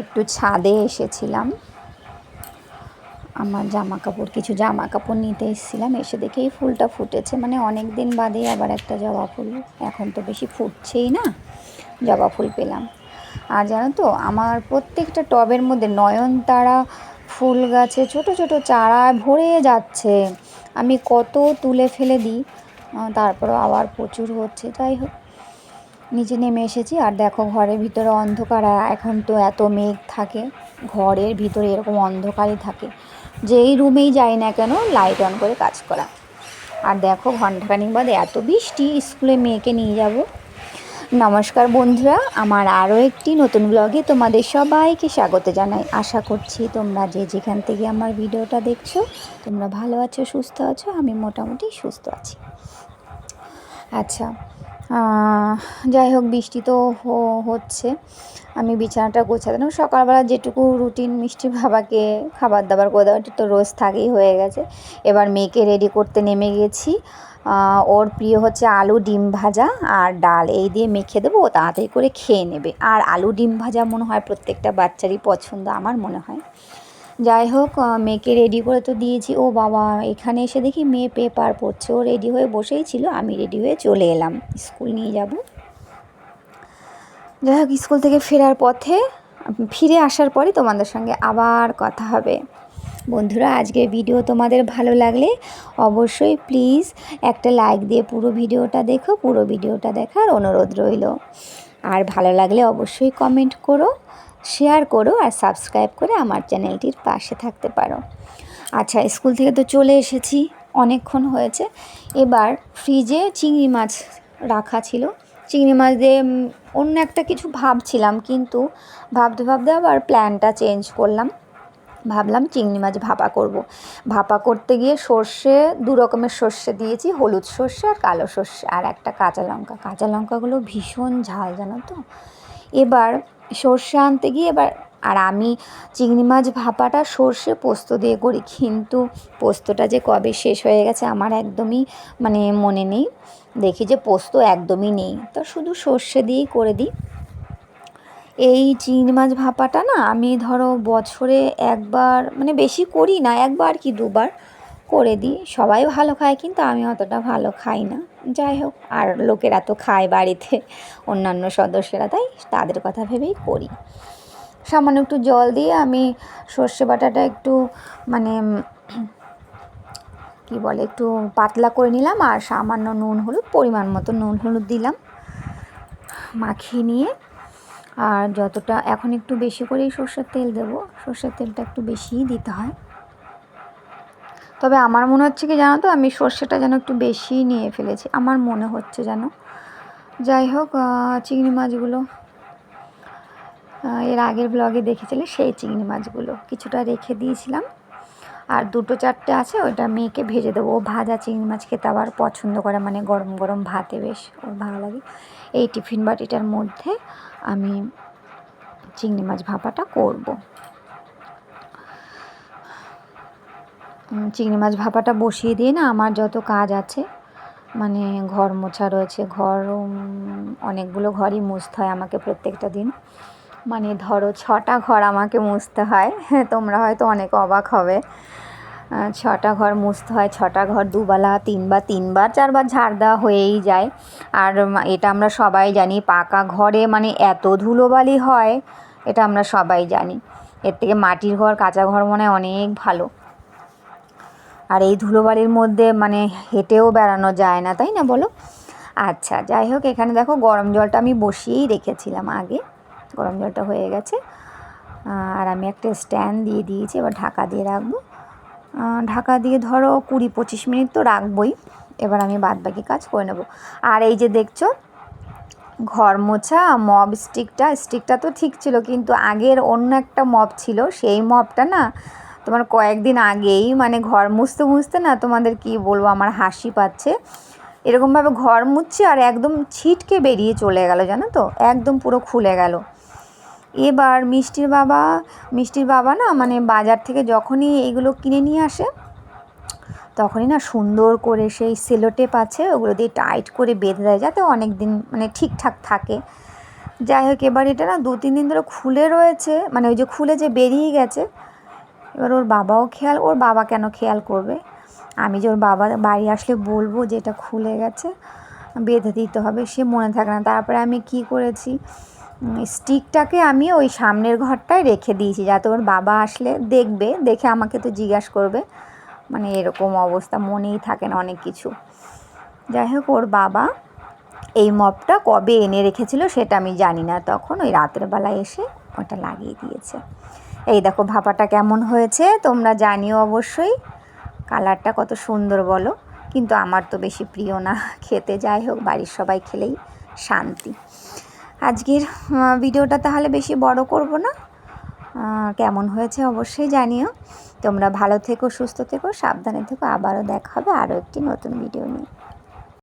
একটু ছাদে এসেছিলাম। আমার জামা কাপড় কিছু জামা কাপড় নিতে এসেছিলাম। এসে দেখে এই ফুলটা ফুটেছে। মানে অনেক দিন বাদে আবার একটা জবা ফুল। এখন তো বেশি ফুটছেই না। জবা ফুল পেলাম। আর জানো তো, আমার প্রত্যেকটা টবের মধ্যে নয়নতারা ফুল গাছে ছোট ছোট চারায় ভরে যাচ্ছে। আমি কত তুলে ফেলে দিই। তারপরেও আবার প্রচুর হচ্ছে। যাই হোক। নিচে নেমে এসেছি আর দেখো ঘরের ভিতরে অন্ধকার এখন তো এত মেঘ থাকে, ঘরের ভিতরে এরকম অন্ধকারই থাকে। যেই রুমেই যাই না কেন লাইট অন করে কাজ করা। আর দেখো ঘন্টাখানিক বাদে এত বৃষ্টি, স্কুলে মেয়েকে নিয়ে যাব। নমস্কার বন্ধুরা, আমার আরও একটি নতুন ব্লগে তোমাদের সবাইকে স্বাগত জানাই। আশা করছি তোমরা যে যেখান থেকে আমার ভিডিওটা দেখছ, তোমরা ভালো আছো, সুস্থ আছো, আমি মোটামুটি সুস্থ আছি। আচ্ছা যাই হোক, বৃষ্টি তো হচ্ছে। আমি বিছানাটা গোছাতে না সকালবেলা যেটুকু রুটিন মিষ্টি বাবাকে খাবার দাবার করে দেওয়া তো রোজ থাকেই হয়ে গেছে। এবার মেয়েকে রেডি করতে নেমে গেছি। ওর প্রিয় হচ্ছে আলু ডিম ভাজা আর ডাল। এই দিয়ে মেখে দেবো, ও তাড়াতাড়ি করে খেয়ে নেবে। আর আলু ডিম ভাজা মনে হয় প্রত্যেকটা বাচ্চারই পছন্দ, আমার মনে হয়। যাই হোক মেয়েকে রেডি করে তো দিয়েছি। ও বাবা, এখানে এসে দেখি মেয়ে পেপার পড়ছে। ও রেডি হয়ে বসেই ছিল, আমি রেডি হয়ে চলে এলাম। স্কুল নিয়ে যাব। যাই হোক, স্কুল থেকে ফেরার পথে ফিরে আসার পরে তোমাদের সঙ্গে আবার কথা হবে। বন্ধুরা আজকের ভিডিও তোমাদের ভালো লাগলে অবশ্যই প্লিজ একটা লাইক দিয়ে পুরো ভিডিওটা দেখো, পুরো ভিডিওটা দেখার অনুরোধ রইল। আর ভালো লাগলে অবশ্যই কমেন্ট করো। শেয়ার করো আর সাবস্ক্রাইব করে আমার চ্যানেলটির পাশে থাকতে পারো। আচ্ছা স্কুল থেকে তো চলে এসেছি, অনেকক্ষণ হয়েছে। এবার ফ্রিজে চিংড়ি মাছ রাখা ছিল। চিংড়ি মাছ দিয়ে অন্য একটা কিছু ভাবছিলাম, কিন্তু ভাবতে ভাবতে আবার প্ল্যানটা চেঞ্জ করলাম। ভাবলাম চিংড়ি মাছ ভাপা করব। ভাপা করতে গিয়ে সর্ষে, দু রকমের সর্ষে দিয়েছি, হলুদ সর্ষে আর কালো সর্ষে আর একটা কাঁচা লঙ্কা। কাঁচা লঙ্কাগুলো ভীষণ ঝাল, জানো তো? এবার সর্ষে আনতে গিয়ে এবার, আর আমি চিংড়ি মাছ ভাপাটা সর্ষে পোস্ত দিয়ে করি। কিন্তু পোস্তটা যে কবে শেষ হয়ে গেছে আমার একদমই মানে মনে নেই। দেখি যে পোস্ত একদমই নেই। তো শুধু সর্ষে দিয়েই করে দিই। এই চিংড়ি মাছ ভাপাটা না আমি ধরো বছরে একবার মানে বেশি করি না, একবার কি দুবার করে দিই। সবাই ভালো খায় কিন্তু আমি অতটা ভালো খাই না। যাই হোক, আর লোকেরা তো খায় বাড়িতে, অন্যান্য সদস্যরা, তাই তাদের কথা ভেবেই করি। সামান্য একটু জল দিয়ে আমি সর্ষে বাটাটা একটু মানে কি বলে, একটু পাতলা করে নিলাম আর সামান্য নুন হলুদ, পরিমাণ মতো নুন হলুদ দিলাম মাখিয়ে নিয়ে। আর যতটা, এখন একটু বেশি করেই সর্ষের তেল দেবো। সর্ষের তেলটা একটু বেশিই দিতে হয়। তবে আমার মনে হচ্ছে কি জানো তো, আমি সর্ষেটা যেন একটু বেশিই নিয়ে ফেলেছি। আমার মনে হচ্ছে যেন। যাই হোক চিংড়ি মাছগুলো এর আগের ব্লগে দেখেছিলে সেই চিংড়ি মাছগুলো। কিছুটা রেখে দিয়েছিলাম। আর দুটো চারটে আছে ওইটা মেয়েকে ভেজে দেবো। ও ভাজা চিংড়ি মাছ খেতে আবার পছন্দ করে মানে গরম গরম ভাতে বেশ, ওর ভালো লাগে। এই টিফিন বাটিটার মধ্যে আমি চিংড়ি মাছ ভাপাটা করব। চিংড়ি মাছ ভাপাটা বসিয়ে দিয়ে না আমার যত কাজ আছে মানে ঘর মোছা রয়েছে ঘর অনেকগুলো ঘরই মুছতে হয় আমাকে প্রত্যেকটা দিন। মানে ধরো ছটা ঘর আমাকে মুছতে হয় তোমরা হয়তো অনেক অবাক হবে। ছটা ঘর মুছতে হয়, ছটা ঘর দুবেলা, তিনবার তিনবার, চারবার ঝাড় দেওয়া হয়েই যায়। আর এটা আমরা সবাই জানি, পাকা ঘরে মানে এত ধুলোবালি হয়, এটা আমরা সবাই জানি। এর থেকে মাটির ঘর, কাঁচা ঘর মনে হয় অনেক ভালো। আর এই ধুলোবালির মধ্যে মানে হেঁটেও বেড়ানো যায় না, তাই না বলো? আচ্ছা যাই হোক, এখানে দেখো গরম জলটা আমি বসিয়েই রেখেছিলাম আগে। গরম জলটা হয়ে গেছে। আর আমি একটা স্ট্যান্ড দিয়ে দিয়েছি, এবার ঢাকা দিয়ে রাখব। ঢাকা দিয়ে ধরো কুড়ি পঁচিশ মিনিট তো রাখবই। এবার আমি বাদ বাকি কাজ করে নেব। আর এই যে দেখছ, ঘর মোছা, মব স্টিকটা স্টিকটা তো ঠিক ছিল, কিন্তু আগের অন্য একটা মব ছিল, সেই মবটা না তোমার কয়েকদিন আগেই মানে ঘর মুছতে মুছতে না তোমাদের কি বলব, আমার হাসি পাচ্ছে। এরকমভাবে ঘর মুছছে আর একদম ছিটকে বেরিয়ে চলে গেল, জানো তো? একদম পুরো খুলে গেল। এবার মিষ্টির বাবা মিষ্টির বাবা না মানে বাজার থেকে যখনই এইগুলো কিনে নিয়ে আসে, তখনই না সুন্দর করে সেই সেলোটেপ আছে, ওগুলো দিয়ে টাইট করে বেঁধে দেয়, যাতে অনেক দিন মানে ঠিকঠাক থাকে। যাই হোক, এবার এটা না দু তিন দিন ধরে খুলে রয়েছে মানে ওই যে খুলে যে বেরিয়ে গেছে এবার ওর বাবাও খেয়াল, ওর বাবা কেন খেয়াল করবে? আমি যে ওর বাবা বাড়ি আসলে বলব যে এটা খুলে গেছে, বেঁধে দিতে হবে, সে মনে থাকে না। তারপরে আমি কি করেছি? স্টিকটাকে আমি ওই সামনের ঘরটায় রেখে দিয়েছি যাতে ওর বাবা আসলে দেখবে, দেখে আমাকে তো জিজ্ঞাসা করবে। মানে এরকম অবস্থা, মনেই থাকে না অনেক কিছু। যাই হোক, ওর বাবা এই মপটা কবে এনে রেখেছিল সেটা আমি জানি না। তখন ওই রাতের বেলা এসে ওটা লাগিয়ে দিয়েছে। এই দেখো ভাপাটা কেমন হয়েছে, তোমরা জানিও অবশ্যই। কালারটা কত সুন্দর বলো, কিন্তু আমার তো বেশি প্রিয় না, খেতে যাই হোক, বাড়ির সবাই খেলেই শান্তি। আজকের ভিডিওটা তাহলে বেশি বড় করব না কেমন হয়েছে অবশ্যই জানিও। তোমরা ভালো থেকো, সুস্থ থেকো, সাবধানে থেকো, আবারও দেখা হবে আরও একটি নতুন ভিডিও নিয়ে।